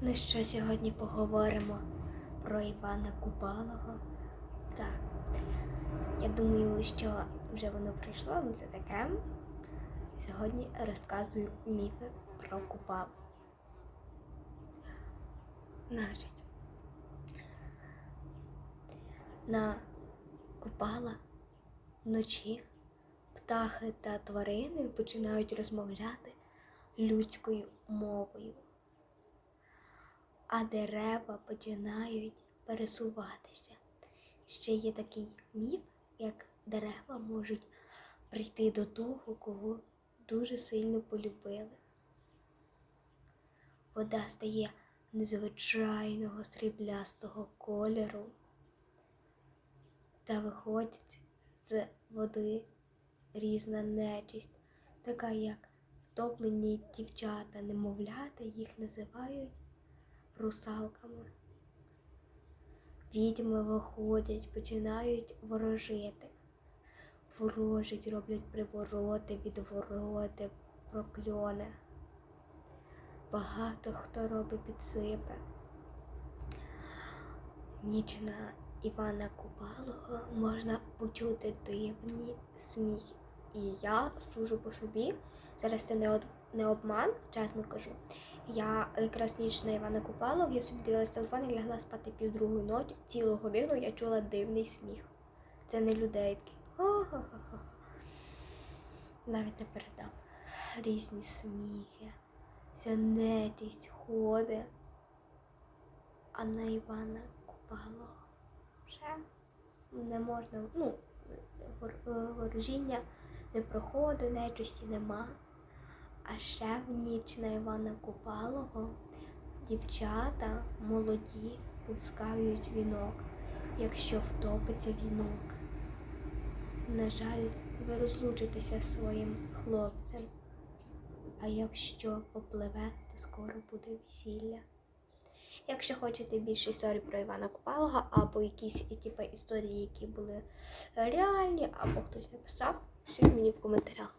Ну що, сьогодні поговоримо про Івана Купалого. Так. Я думаю, що вже воно прийшло, ну це таке. Сьогодні розказую міфи про Купалу. Значить, на Купала вночі птахи та тварини починають розмовляти людською мовою а дерева починають пересуватися. Ще є такий міф, як дерева можуть прийти до того, кого дуже сильно полюбили. Вода стає незвичайного сріблястого кольору та виходить з води різна нечисть, така як втоплені дівчата, немовлята, їх називають русалками. Відьми виходять, починають ворожити. Ворожить, роблять привороти, відвороти, прокльони. Багато хто робить підсипи. Ніч на Івана Купалого можна почути дивні сміхи. І я сужу по собі. Зараз це не, од... не обман, чесно кажу. Я якраз ніч на Івана Купалого, я собі дивилась телефон і лягла спати півдругої ночі. Цілу годину я чула дивний сміх. Це не людей такі. «Ха-ха-ха-ха». Навіть не передам. Різні сміхи. Ця нечисть ходить. А на Івана Купалого вже не можна, ну, ворожіння не проходить, нечисті нема. А ще в ніч на Івана Купалого дівчата молоді пускають вінок, якщо втопиться вінок. На жаль, ви розлучитеся своїм хлопцем. А якщо попливе, то скоро буде весілля. Якщо хочете більше історій про Івана Купалого або якісь типу, історії, які були реальні, або хтось написав, пишіть мені в коментарях.